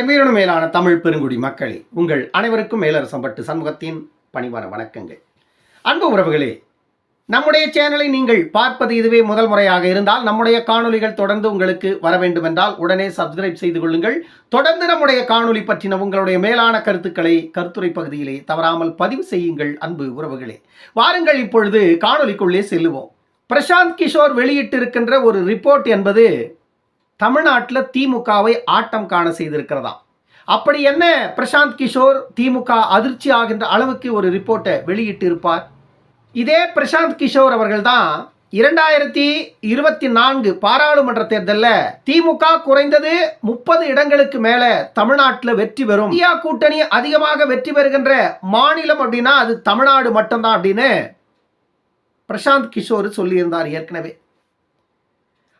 என் மேலான தமிழ் பெருங்குடி மக்களே உங்கள் அனைவருக்கும் மேலரசம்பட்டு சண்முகத்தின் பணிவான வணக்கங்கள். அன்பு உறவுகளே நம்முடைய சேனலை நீங்கள் பார்ப்பது இதுவே முதல் முறையாக இருந்தால் நம்முடைய காணொளிகள் தொடர்ந்து உங்களுக்கு வர வேண்டுமென்றால் உடனே சப்ஸ்கிரைப் செய்து கொள்ளுங்கள். தொடர்ந்து நம்முடைய காணொளி பற்றின உங்களுடைய மேலான கருத்துக்களை கருத்துரை பகுதியிலே தவறாமல் பதிவு செய்யுங்கள் அன்பு உறவுகளே. வாருங்கள் இப்பொழுது காணொளிக்குள்ளே செல்லுவோம். பிரசாந்த் கிஷோர் வெளியிட்டிருக்கின்ற ஒரு ரிப்போர்ட் என்பது தமிழ்நாட்டில் திமுகவை ஆட்டம் காண செய்திருக்கிறதா? அப்படி என்ன பிரசாந்த் கிஷோர் திமுக அதிர்ச்சி ஆகின்ற அளவுக்கு ஒரு ரிப்போர்ட்டை வெளியிட்டு இருப்பார் இதே பிரசாந்த் கிஷோர் அவர்கள் தான் இரண்டாயிரத்தி இருபத்தி நான்கு பாராளுமன்ற தேர்தலில் திமுக குறைந்தது முப்பது இடங்களுக்கு மேலே தமிழ்நாட்டில் வெற்றி பெறும். இந்தியா கூட்டணி அதிகமாக வெற்றி பெறுகின்ற மாநிலம் அப்படின்னா அது தமிழ்நாடு மட்டும்தான் அப்படின்னு பிரசாந்த் கிஷோர் சொல்லியிருந்தார் ஏற்கனவே.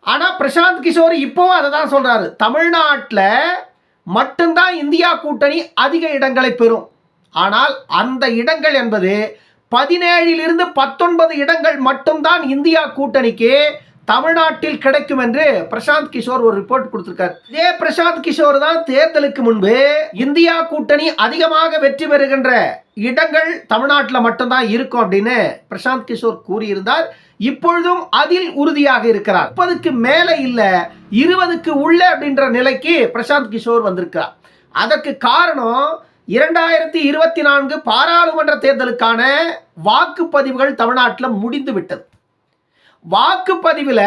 ஆனால் பிரசாந்த் கிஷோர் இப்போவும் அதை தான் சொல்கிறாரு தமிழ்நாட்டில் மட்டும்தான் இந்தியா கூட்டணி அதிக இடங்களை பெறும். ஆனால் அந்த இடங்கள் என்பது பதினேழிலிருந்து பத்தொன்பது இடங்கள் மட்டும்தான் இந்தியா கூட்டணிக்கு தமிழ்நாட்டில் கிடைக்கும் என்று பிரசாந்த் கிஷோர் ஒரு ரிப்போர்ட் கொடுத்திருக்கார். இதே பிரசாந்த் கிஷோர் தான் தேர்தலுக்கு முன்பு இந்தியா கூட்டணி அதிகமாக வெற்றி பெறுகின்ற இடங்கள் தமிழ்நாட்டில் மட்டும்தான் இருக்கும் அப்படின்னு பிரசாந்த் கிஷோர் கூறியிருந்தார். இப்பொழுதும் அதில் உறுதியாக இருக்கிறார். முப்பதுக்கு மேலே இல்லை இருபதுக்கு உள்ள அப்படின்ற நிலைக்கு பிரசாந்த் கிஷோர் வந்திருக்கிறார். அதற்கு காரணம் இரண்டாயிரத்தி இருபத்தி நான்கு பாராளுமன்ற தேர்தலுக்கான வாக்குப்பதிவுகள் தமிழ்நாட்டில் முடிந்து விட்டது. வாக்குப்பதிவில்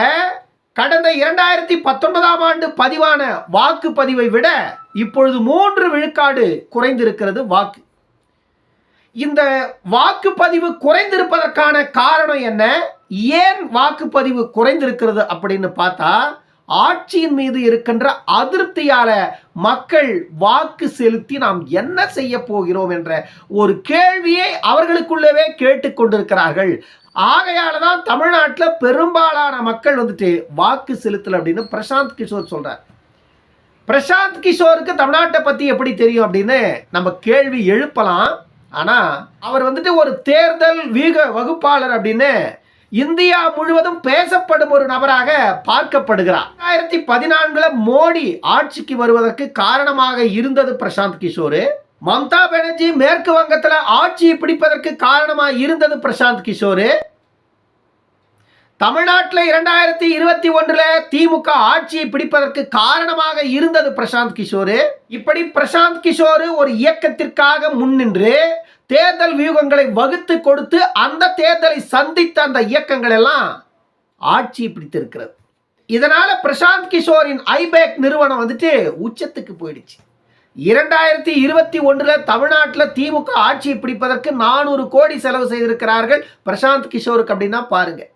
கடந்த இரண்டாயிரத்தி பத்தொன்பதாம் ஆண்டு பதிவான வாக்குப்பதிவை விட இப்பொழுது மூன்று விழுக்காடு குறைந்திருக்கிறது வாக்கு. இந்த வாக்குப்பதிவு குறைந்திருப்பதற்கான காரணம் என்ன? ஏன் வாக்குப்பதிவு குறைந்திருக்கிறது அப்படின்னு பார்த்தா ஆட்சியின் மீது இருக்கின்ற அதிருப்தியால மக்கள் வாக்கு செலுத்தி நாம் என்ன செய்ய போகிறோம் என்ற ஒரு கேள்வியை அவர்களுக்குள்ளவே கேட்டுக்கொண்டிருக்கிறார்கள் ஆகையால தான் தமிழ்நாட்டில் பெரும்பாலான மக்கள் வந்துட்டு வாக்கு செலுத்தல் அப்படின்னு பிரசாந்த் கிஷோர் சொல்றார். பிரசாந்த் கிஷோருக்கு தமிழ்நாட்டை பத்தி எப்படி தெரியும் அப்படின்னு நம்ம கேள்வி எழுப்பலாம். ஆனா அவர் வந்துட்டு ஒரு தேர்தல் வீக வகுப்பாளர் அப்படின்னு இந்தியா முழுவதும் பேசப்படும் ஒரு நபராக பார்க்கப்படுகிறார். ரெண்டாயிரத்தி பதினான்குல மோடி ஆட்சிக்கு வருவதற்கு காரணமாக இருந்தது பிரசாந்த் கிஷோர். மம்தா பானர்ஜி மேற்கு வங்கத்தில் ஆட்சியை பிடிப்பதற்கு காரணமாக இருந்தது பிரசாந்த் கிஷோர். தமிழ்நாட்டில் இரண்டாயிரத்தி இருபத்தி ஒன்றில் திமுக ஆட்சியை பிடிப்பதற்கு காரணமாக இருந்தது பிரசாந்த் கிஷோர். இப்படி பிரசாந்த் கிஷோர் ஒரு இயக்கத்திற்காக முன்னின்று தேர்தல் வியூகங்களை வகுத்து கொடுத்து அந்த தேர்தலை சந்தித்த அந்த இயக்கங்கள் எல்லாம் ஆட்சியை பிடித்திருக்கிறது. இதனால பிரசாந்த் கிஷோரின் ஐபேக் நிறுவனம் வந்துட்டு உச்சத்துக்கு போயிடுச்சு. இரண்டாயிரத்தி இருபத்தி ஒன்றில் தமிழ்நாட்டில் திமுக ஆட்சியை பிடிப்பதற்கு நானூறு கோடி செலவு செய்திருக்கிறார்கள் பிரசாந்த் கிஷோருக்கு அப்படின்னா பாருங்கள்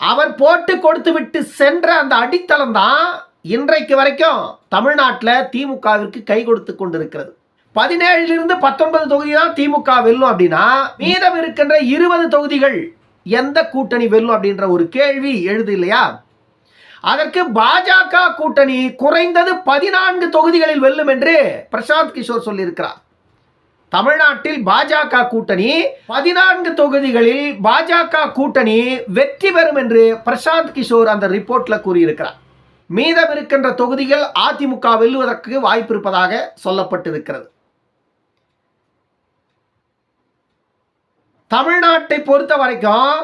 அவர் போட்டு கொடுத்து விட்டு சென்ற அந்த அடித்தளம் தான் இன்றைக்கு வரைக்கும் தமிழ்நாட்டில் திமுகவிற்கு கை கொடுத்து கொண்டிருக்கிறது. பதினேழுலிருந்து பத்தொன்பது தொகுதி தான் திமுக வெல்லும் அப்படின்னா மீதம் இருக்கின்ற இருபது தொகுதிகள் எந்த கூட்டணி வெல்லும் அப்படின்ற ஒரு கேள்வி எழுது இல்லையா? அதற்கு பாஜக கூட்டணி குறைந்தது பதினான்கு தொகுதிகளில் வெல்லும் என்று பிரசாந்த் கிஷோர் சொல்லியிருக்கிறார். தமிழ்நாட்டில் பாஜக கூட்டணி பதினான்கு தொகுதிகளில் பாஜக கூட்டணி வெற்றி பெறும் என்று பிரசாந்த் கிஷோர் அந்த ரிப்போர்ட்ல கூறியிருக்கிறார். மீதம் இருக்கின்ற தொகுதிகள் அதிமுக வெல்லுவதற்கு வாய்ப்பு இருப்பதாக சொல்லப்பட்டிருக்கிறது. தமிழ்நாட்டை பொறுத்த வரைக்கும்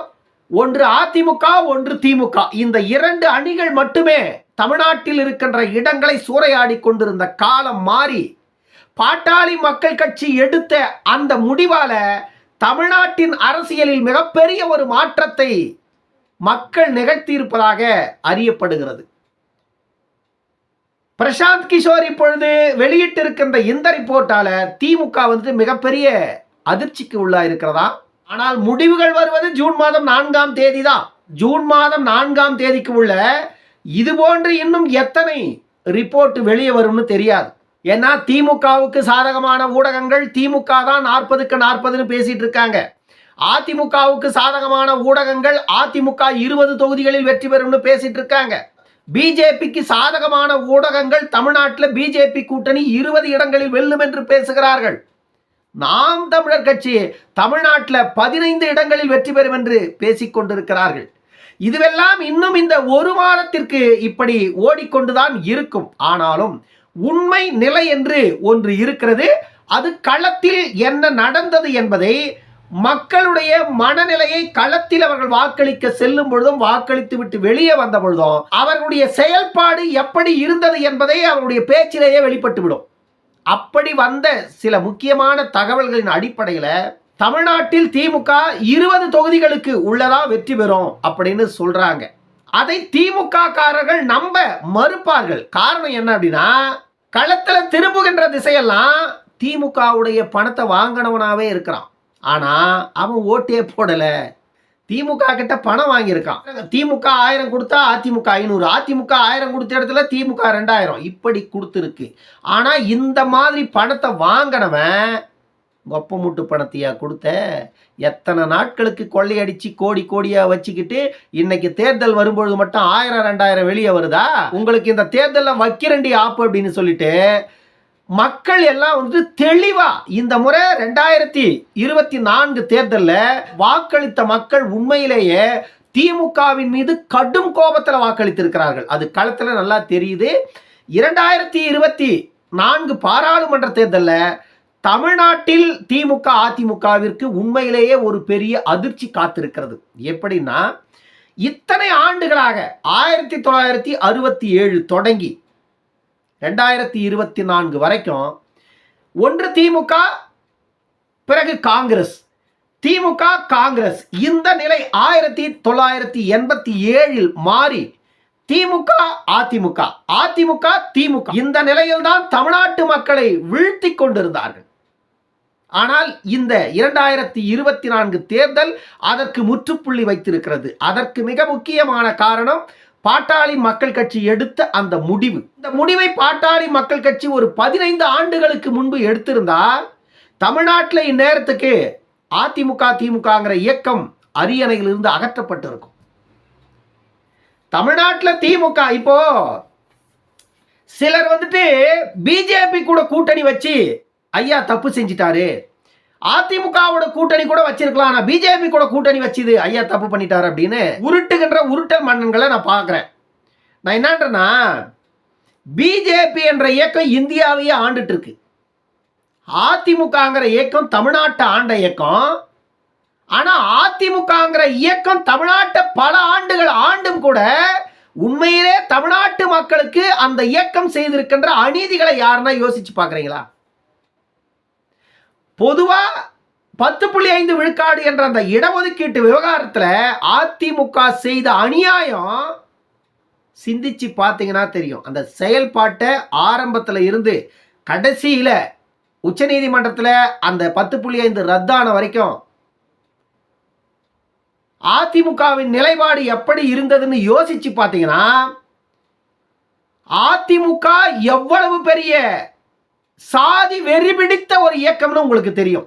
ஒன்று அதிமுக ஒன்று திமுக. இந்த இரண்டு அணிகள் மட்டுமே தமிழ்நாட்டில் இருக்கின்ற இடங்களை சூறையாடி கொண்டிருந்த காலம் மாறி பாட்டாளி மக்கள் கட்சி எடுத்த அந்த முடிவால தமிழ்நாட்டின் அரசியலில் மிகப்பெரிய ஒரு மாற்றத்தை மக்கள் நிகழ்த்தியிருப்பதாக அறியப்படுகிறது. பிரசாந்த் கிஷோர் இப்பொழுது வெளியிட்டிருக்கின்ற இந்த ரிப்போர்ட்டால திமுக வந்து மிகப்பெரிய அதிர்ச்சிக்கு உள்ளா இருக்கிறதா ஆனால் முடிவுகள் வருவது ஜூன் மாதம் நான்காம் தேதி தான் ஜூன் மாதம் நான்காம் தேதிக்கு உள்ள இது போன்று இன்னும் எத்தனை ரிப்போர்ட் வெளியே வரும்னு தெரியாது. ஏன்னா திமுகவுக்கு சாதகமான ஊடகங்கள் திமுக தான் நாற்பதுக்கு நாற்பதுன்னு பேசிட்டு இருக்காங்க. அதிமுகவுக்கு சாதகமான ஊடகங்கள் அதிமுக இருபது தொகுதிகளில் வெற்றி பெறும்னு பேசிட்டு இருக்காங்க. பிஜேபிக்கு சாதகமான ஊடகங்கள் தமிழ்நாட்டில் பிஜேபி கூட்டணி இருபது இடங்களில் வெல்லும் என்று பேசுகிறார்கள். நாம் தமிழர் கட்சி தமிழ்நாட்டில் பதினைந்து இடங்களில் வெற்றி பெறும் என்று பேசிக்கொண்டிருக்கிறார்கள் இதுவெல்லாம் இன்னும் இந்த ஒரு மாதத்திற்கு இப்படி ஓடிக்கொண்டுதான் இருக்கும். ஆனாலும் உண்மை நிலை என்று ஒன்று இருக்கிறது. அது களத்தில் என்ன நடந்தது என்பதை மக்களுடைய மனநிலையை களத்தில் அவர்கள் வாக்களிக்க செல்லும் பொழுதும் வாக்களித்து விட்டு வெளியே வந்த பொழுதும் அவர்களுடைய செயல்பாடு எப்படி இருந்தது என்பதை அவருடைய பேச்சிலேயே வெளிப்பட்டுவிடும். அப்படி வந்த சில முக்கியமான தகவல்களின் அடிப்படையில் தமிழ்நாட்டில் திமுக இருபது தொகுதிகளுக்கு உள்ளதா வெற்றி பெறும் அப்படின்னு சொல்றாங்க. அதை திமுக காரர்கள் நம்ப மறுப்பார்கள். காரணம் என்ன அப்படின்னா களத்தில் திரும்புகின்ற திசையெல்லாம் திமுகவுடைய பணத்தை வாங்கினவனாகவே இருக்கிறான். ஆனால் அவன் ஓட்டே போடலை. திமுக கிட்ட பணம் வாங்கியிருக்கான். திமுக ஆயிரம் கொடுத்தா அதிமுக ஐநூறு அதிமுக ஆயிரம் கொடுத்த இடத்துல திமுக ரெண்டாயிரம். இப்படி கொடுத்துருக்கு. ஆனால் இந்த மாதிரி பணத்தை வாங்கினவன் கொப்ப மூட்டு பணத்தையா கொடுத்த? எத்தனை நாட்களுக்கு கொள்ளையடிச்சு கோடி கோடியா வச்சுக்கிட்டு இன்னைக்கு தேர்தல் வரும்பொழுது மட்டும் ஆயிரம் ரெண்டாயிரம் வெளியே வருதா? உங்களுக்கு இந்த தேர்தலில் வைக்கிறண்டி ஆப்பு அப்படின்னு சொல்லிட்டு மக்கள் எல்லாம் வந்து தெளிவா இந்த முறை ரெண்டாயிரத்தி இருபத்தி நான்கு தேர்தலில் வாக்களித்த மக்கள் உண்மையிலேயே திமுகவின் மீது கடும் கோபத்தில் வாக்களித்திருக்கிறார்கள். அது களத்தில் நல்லா தெரியுது. இரண்டாயிரத்தி இருபத்தி நான்கு பாராளுமன்ற தேர்தலில் தமிழ்நாட்டில் திமுக அதிமுகவிற்கு உண்மையிலேயே ஒரு பெரிய அதிர்ச்சி காத்திருக்கிறது. எப்படின்னா இத்தனை ஆண்டுகளாக ஆயிரத்தி தொள்ளாயிரத்தி அறுபத்தி ஏழு தொடங்கி ரெண்டாயிரத்தி இருபத்தி நான்கு வரைக்கும் ஒன்று திமுக பிறகு காங்கிரஸ். திமுக காங்கிரஸ். இந்த நிலை ஆயிரத்தி தொள்ளாயிரத்தி எண்பத்தி ஏழில் மாறி திமுக அதிமுக. அதிமுக திமுக. இந்த நிலையில்தான் தமிழ்நாட்டு மக்களை வீழ்த்தி கொண்டிருந்தார்கள். ஆனால் இந்த இரண்டாயிரத்தி இருபத்தி நான்கு தேர்தல் அதற்கு முற்றுப்புள்ளி வைத்திருக்கிறது. அதற்கு மிக முக்கியமான காரணம் பாட்டாளி மக்கள் கட்சி எடுத்த அந்த முடிவு. இந்த முடிவை பாட்டாளி மக்கள் கட்சி ஒரு பதினைந்து ஆண்டுகளுக்கு முன்பு எடுத்திருந்தால் தமிழ்நாட்டில் இந்நேரத்துக்கு அதிமுக திமுகங்கிற இயக்கம் அரியணையிலிருந்து அகற்றப்பட்டிருக்கும். தமிழ்நாட்டில் திமுக இப்போ சிலர் வந்துட்டு பிஜேபி கூட கூட்டணி வச்சு ஐயா தப்பு செஞ்சிட்டாரு. அதிமுகவோட கூட்டணி கூட வச்சிருக்கலாம் ஆனால் பிஜேபி கூட கூட்டணி வச்சுது. ஐயா தப்பு பண்ணிட்டாரு அப்படின்னு உருட்டுகின்ற உருட்டல் மன்னன்களை நான் பார்க்குறேன். நான் என்னன்றேன்னா பிஜேபி என்ற இயக்கம் இந்தியாவையே ஆண்டுட்டு இருக்கு அதிமுகங்கிற இயக்கம் தமிழ்நாட்டை ஆண்ட இயக்கம். ஆனா அதிமுகங்கிற இயக்கம் தமிழ்நாட்டை பல ஆண்டுகள் ஆண்டும் கூட உண்மையிலே தமிழ்நாட்டு மக்களுக்கு அந்த இயக்கம் செய்திருக்கின்ற அநீதிகளை யாருன்னா யோசிச்சு பார்க்குறீங்களா? பொதுவாக பத்து புள்ளி ஐந்து விழுக்காடு என்ற அந்த இடஒதுக்கீட்டு விவகாரத்தில் அதிமுக செய்த அநியாயம் சிந்திச்சு பார்த்தீங்கன்னா தெரியும். அந்த செயல்பாட்டை ஆரம்பத்தில் இருந்து கடைசியில் உச்சநீதிமன்றத்தில் அந்த பத்து புள்ளி ஐந்து ரத்தான வரைக்கும் அதிமுகவின் நிலைப்பாடு எப்படி இருந்ததுன்னு யோசிச்சு பார்த்தீங்கன்னா அதிமுக எவ்வளவு பெரிய சாதி வெறி பிடித்த ஒரு இயக்கம்னு உங்களுக்கு தெரியும்.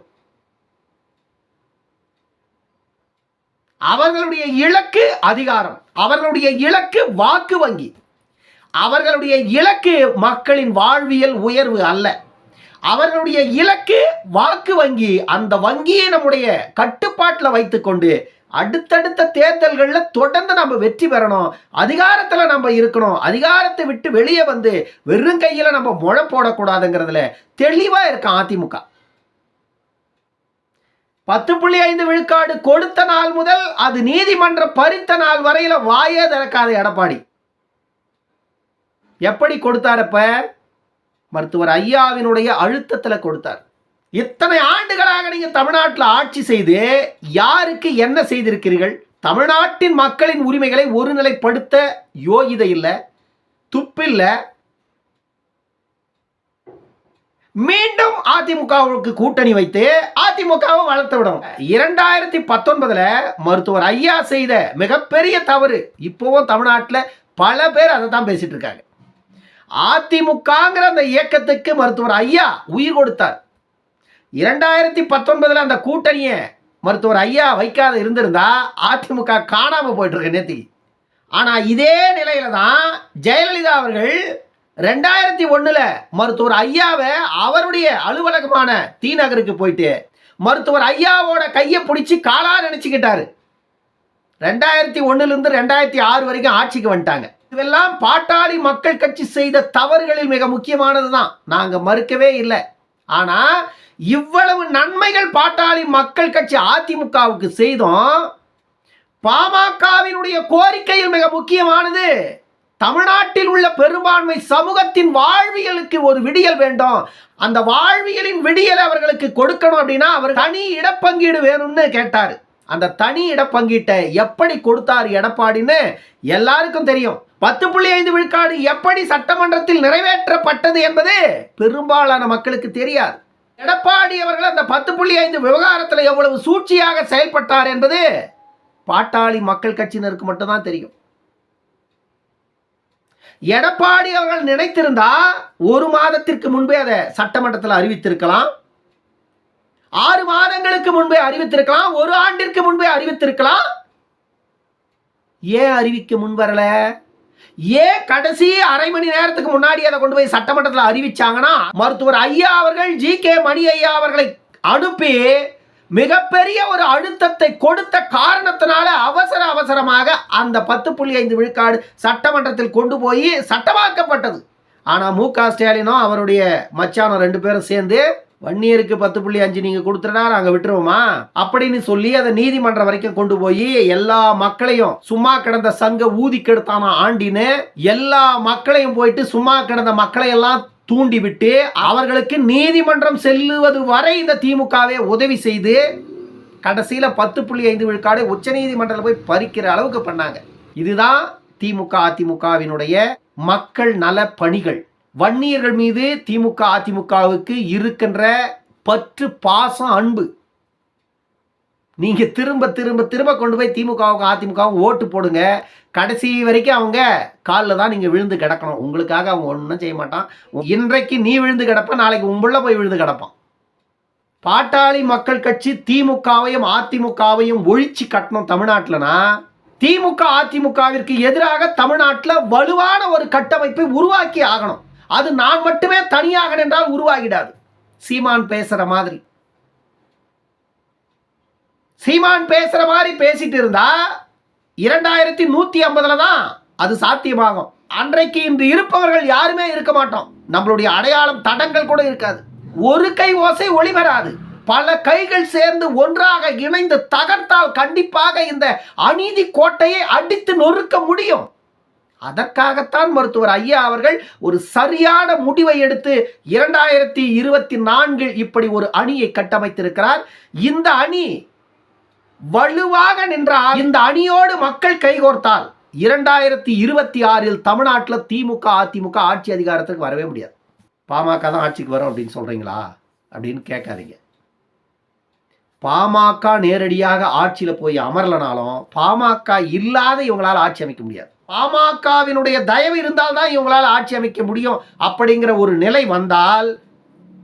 அவர்களுடைய இலக்கு அதிகாரம் அவர்களுடைய இலக்கு வாக்கு வங்கி அவர்களுடைய இலக்கு மக்களின் வாழ்வியல் உயர்வு அல்ல. அவர்களுடைய இலக்கு வாக்கு வங்கி அந்த வங்கியை நம்முடைய கட்டுப்பாட்டில் வைத்துக்கொண்டு அடுத்தடுத்த தேர்தல்களில் தொடர்ந்து நம்ம வெற்றி பெறணும். அதிகாரத்தில் நம்ம இருக்கணும். அதிகாரத்தை விட்டு வெளியே வந்து வெறும் கையில் நம்ம முழை போடக்கூடாதுங்கிறதுல தெளிவாக இருக்கான் அதிமுக. பத்து புள்ளி ஐந்து விழுக்காடு கொடுத்த நாள் முதல் அது நீதிமன்றம் பறித்த நாள் வரையில் வாயே திறக்காத எடப்பாடி. எப்படி கொடுத்தாரப்ப மருத்துவர் ஐயாவினுடைய அழுத்தத்தில் கொடுத்தார். இத்தனை ஆண்டுகளாக நீங்கள் தமிழ்நாட்டில் ஆட்சி செய்து யாருக்கு என்ன செய்திருக்கிறீர்கள்? தமிழ்நாட்டின் மக்களின் உரிமைகளை ஒருநிலைப்படுத்த யோகிதை இல்லை துப்பில்லை மீண்டும் அதிமுகவுக்கு கூட்டணி வைத்து அதிமுகவை வளர்த்து விடும் இரண்டாயிரத்தி பத்தொன்பதுல மருத்துவர் ஐயா செய்த மிகப்பெரிய தவறு இப்போவும் தமிழ்நாட்டில் பல பேர் அதை தான் பேசிட்டு இருக்காங்க. அதிமுகங்கிற அந்த இயக்கத்துக்கு மருத்துவர் ஐயா உயிர் கொடுத்தார். இரண்டாயிரத்தி பத்தொன்பதுல அந்த கூட்டணியை மருத்துவர் ஐயா வைக்காத இருந்திருந்தா அதிமுக காணாம போயிட்டு இருக்கு நேத்திக்கு ஆனா இதே நிலையில தான் ஜெயலலிதா அவர்கள் ரெண்டாயிரத்தி ஒண்ணுல மருத்துவர் ஐயாவை அவருடைய அலுவலகமான தி நகருக்கு போயிட்டு மருத்துவர் ஐயாவோட கையை பிடிச்சி காலா நினைச்சுக்கிட்டாரு. ரெண்டாயிரத்தி ஒண்ணுல இருந்து ரெண்டாயிரத்தி ஆறு வரைக்கும் ஆட்சிக்கு வந்துட்டாங்க. இதெல்லாம் பாட்டாளி மக்கள் கட்சி செய்த தவறுகளில் மிக முக்கியமானது தான் நாங்க மறுக்கவே இல்லை. ஆனா இவ்வளவு நன்மைகள் பாட்டாளி மக்கள் கட்சி அதிமுகவுக்கு செய்தோம். பாமகவினுடைய கோரிக்கையில் மிக முக்கியமானது தமிழ்நாட்டில் உள்ள பெரும்பான்மை சமூகத்தின் வாழ்வியலுக்கு ஒரு விடியல் வேண்டும். அந்த வாழ்வியலின் விடியல் அவர்களுக்கு கொடுக்கணும் அப்படின்னா அவர் தனி இடப்பங்கீடு வேணும்னு கேட்டார். அந்த தனி இடப்பங்கீட்டை எப்படி கொடுத்தார் எடப்பாடின்னு எல்லாருக்கும் தெரியும். பத்து புள்ளி ஐந்து விழுக்காடு எப்படி சட்டமன்றத்தில் நிறைவேற்றப்பட்டது என்பது பெரும்பாலான மக்களுக்கு தெரியாது. எடப்பாடி அவர்கள் அந்த பத்து புள்ளி ஐந்து விவகாரத்தில் எவ்வளவு சூழ்ச்சியாக செயல்பட்டார் என்பது பாட்டாளி மக்கள் கட்சியினருக்கு மட்டும்தான் தெரியும். எடப்பாடி அவர்கள் நினைத்திருந்தா ஒரு மாதத்திற்கு முன்பே அதை சட்டமன்றத்தில் அறிவித்திருக்கலாம். ஆறு மாதங்களுக்கு முன்பே அறிவித்திருக்கலாம். ஒரு ஆண்டிற்கு முன்பே அறிவித்திருக்கலாம். ஏன் அறிவிக்க முன் வரலை? ஏன் கடைசி அரை மணி நேரத்துக்கு முன்னாடி அதை கொண்டு போய் சட்டமன்றத்தில் அறிவிச்சாங்கன்னா மருத்துவர் ஐயா அவர்கள் ஜி கே மணி ஐயா அவர்களை அனுப்பி மிகப்பெரிய ஒரு அழுத்தத்தை கொடுத்த காரணத்தினால அவசர அவசரமாக அந்த பத்து புள்ளி ஐந்து விழுக்காடு சட்டமன்றத்தில் கொண்டு போய் சட்டமாக்கப்பட்டது. ஆனால் மு க ஸ்டாலினும் அவருடைய மச்சானம் ரெண்டு பேரும் சேர்ந்து வன்னியருக்கு பத்து புள்ளி அஞ்சு நீங்கள் கொடுத்துட்டா நாங்கள் விட்டுருவோமா? அப்படின்னு சொல்லி அதை நீதிமன்றம் வரைக்கும் கொண்டு போய் எல்லா மக்களையும் சும்மா கிடந்த சங்க ஊதி கெடுத்தானா ஆண்டின்னு எல்லா மக்களையும் போயிட்டு சும்மா கிடந்த மக்களையெல்லாம் தூண்டிவிட்டு அவர்களுக்கு நீதிமன்றம் செல்லுவது வரை இந்த திமுகவே உதவி செய்து கடைசியில் பத்து புள்ளி ஐந்து விழுக்காடு உச்ச நீதிமன்றத்தில் போய் பறிக்கிற அளவுக்கு பண்ணாங்க. இதுதான் திமுக அதிமுகவினுடைய மக்கள் நல பணிகள். வன்னியர்கள் மீது திமுக அதிமுகவுக்கு இருக்கின்ற பற்று பாசம் அன்பு. நீங்க திரும்ப திரும்ப திரும்ப கொண்டு போய் திமுகவுக்கும் அதிமுகவும் ஓட்டு போடுங்க. கடைசி வரைக்கும் அவங்க காலில் தான் நீங்கள் விழுந்து கிடக்கணும். உங்களுக்காக அவங்க ஒன்றும் செய்ய மாட்டான். இன்றைக்கு நீ விழுந்து கிடப்ப நாளைக்கு உம்புள்ள போய் விழுந்து கிடப்பான். பாட்டாளி மக்கள் கட்சி திமுகவையும் அதிமுகவையும் ஒழிச்சு கட்டணும் தமிழ்நாட்டில்னா திமுக அதிமுகவிற்கு எதிராக தமிழ்நாட்டில் வலுவான ஒரு கட்டமைப்பை உருவாக்கி ஆகணும். அது நான் மட்டுமே தனியாக நின்றால் உருவாகிடாது. சீமான் பேசுற மாதிரி. சீமான் பேசுற மாதிரி பேசிட்டு இருந்தா இரண்டாயிரத்தி நூத்தி ஐம்பதுல தான் அது சாத்தியமாகும். அன்றைக்கு இன்று இருப்பவர்கள் யாருமே இருக்க மாட்டோம். நம்மளுடைய அடையாளம் தடங்கள் கூட இருக்காது. ஒரு கை ஓசை ஒளிவராது பல கைகள் சேர்ந்து ஒன்றாக இணைந்து தகர்த்தால் கண்டிப்பாக இந்த அநீதி கோட்டையை அடித்து நொறுக்க முடியும். அதற்காகத்தான் மருத்துவர் ஐயா அவர்கள் ஒரு சரியான முடிவை எடுத்து இரண்டாயிரத்தி இருபத்தி நான்கில் இப்படி ஒரு அணியை கட்டமைத்திருக்கிறார். இந்த அணி வலுவாக நின்றால் இந்த அணியோடு மக்கள் கைகோர்த்தால் இரண்டாயிரத்தி இருபத்தி ஆறில் தமிழ்நாட்டில் திமுக அதிமுக ஆட்சி அதிகாரத்துக்கு வரவே முடியாது. பாமக தான் ஆட்சிக்கு வரும் அப்படின்னு சொல்றீங்களா? அப்படின்னு கேட்காதீங்க. பாமக நேரடியாக ஆட்சியில் போய் அமரலனாலும் பாமக இல்லாத இவங்களால் ஆட்சி அமைக்க முடியாது. பாமகவினுடைய தயவு இருந்தால் தான் இவங்களால் ஆட்சி அமைக்க முடியும். அப்படிங்கிற ஒரு நிலை வந்தால்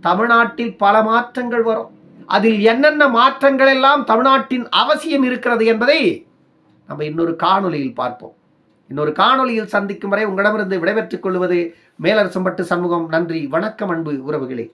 தமிழ்நாட்டில் பல மாற்றங்கள் வரும். அதில் என்னென்ன மாற்றங்கள் எல்லாம் தமிழ்நாட்டின் அவசியம் இருக்கிறது என்பதை நம்ம இன்னொரு காணொலியில் பார்ப்போம். இன்னொரு காணொளியில் சந்திக்கும் வரை உங்களிடமிருந்து விடைபெற்றுக் கொள்வது மேலரசம்பட்டு சமூகம் நன்றி வணக்கம் அன்பு உறவுகளே.